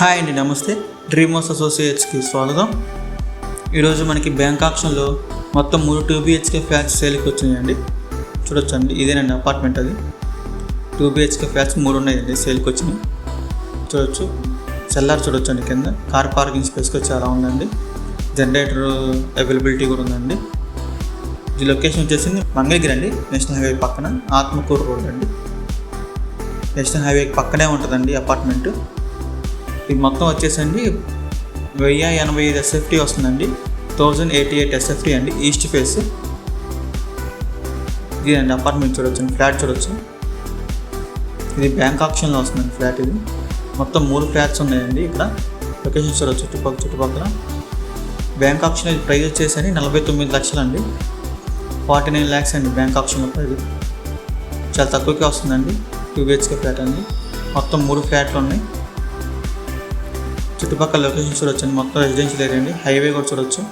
Hi అండి నమస్తే. డ్రీమోస్ అసోసియేట్స్కి స్వాగతం. ఈరోజు మనకి బ్యాంక్ ఆప్షన్లో మొత్తం మూడు టూ బిహెచ్కే ఫ్లాట్స్ సేల్కి వచ్చినాయండి. చూడొచ్చండి ఇదేనండి అపార్ట్మెంట్ అది. టూ బిహెచ్కే ఫ్లాట్స్ మూడు ఉన్నాయండి సేల్కి వచ్చినాయి. చూడొచ్చు. సెల్లార్ చూడొచ్చండి కింద. కార్ పార్కింగ్ స్పేస్కి చాలా ఉందండి. జనరేటర్ అవైలబిలిటీ కూడా ఉందండి. ఇది లొకేషన్ వచ్చేసి మంగళగిరి అండి నేషనల్ హైవే పక్కన ఆత్మకూరు రోడ్ అండి. నేషనల్ హైవే పక్కనే ఉంటుందండి అపార్ట్మెంట్. ఇది మొత్తం వచ్చేసండి వెయ్యి ఎనభై ఐదు ఎస్ఎఫ్టీ వస్తుందండి. Thousand eighty eight S F T అండి ఈస్ట్ ఫేస్ ఇది అండి అపార్ట్మెంట్ చూడొచ్చు ఫ్లాట్ చూడొచ్చు. ఇది బ్యాంక్ ఆప్షన్లో వస్తుందండి ఫ్లాట్ ఇది. మొత్తం మూడు ఫ్లాట్స్ ఉన్నాయండి ఇక్కడ. లొకేషన్ చూడొచ్చు చుట్టుపక్కల చుట్టుపక్కల. బ్యాంక్ ఆప్షన్ ఇది ప్రైస్ వచ్చేసరి నలభై తొమ్మిది లక్షలు అండి ఫార్టీ నైన్ ల్యాక్స్ అండి బ్యాంక్ ఆప్షన్లో ప్రైస్ చాలా తక్కువకే వస్తుందండి టూ బిహెచ్కే ఫ్లాట్ అండి. మొత్తం మూడు ఫ్లాట్లు ఉన్నాయి. చుట్టుపక్కల లొకేషన్ చూడొచ్చు అండి మొత్తం రెసిడెన్షియల్ ఏరియా అండి. హైవే కూడా చూడొచ్చు.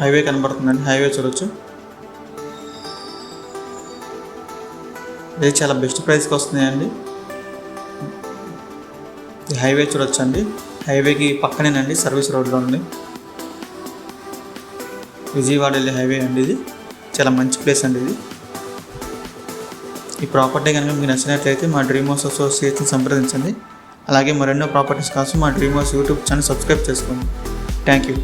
హైవే కనబడుతుందండి. హైవే చూడొచ్చు. ఇది చాలా బెస్ట్ ప్రైస్కి వస్తున్నాయండి. హైవే చూడొచ్చు అండి హైవేకి పక్కనేనండి. సర్వీస్ రోడ్లో ఉంది. విజయవాడ వెళ్ళే హైవే అండి ఇది. చాలా మంచి ప్లేస్ అండి ఇది. ఈ ప్రాపర్టీ కనుక మీకు నచ్చినట్లయితే మా డ్రీమ్ హౌస్ అసోసియేషన్ సంప్రదించండి. అలాగే మరెన్నో ప్రాపర్టీస్ కోసం మా dream house YouTube channel subscribe చేసుకోండి. Thank you.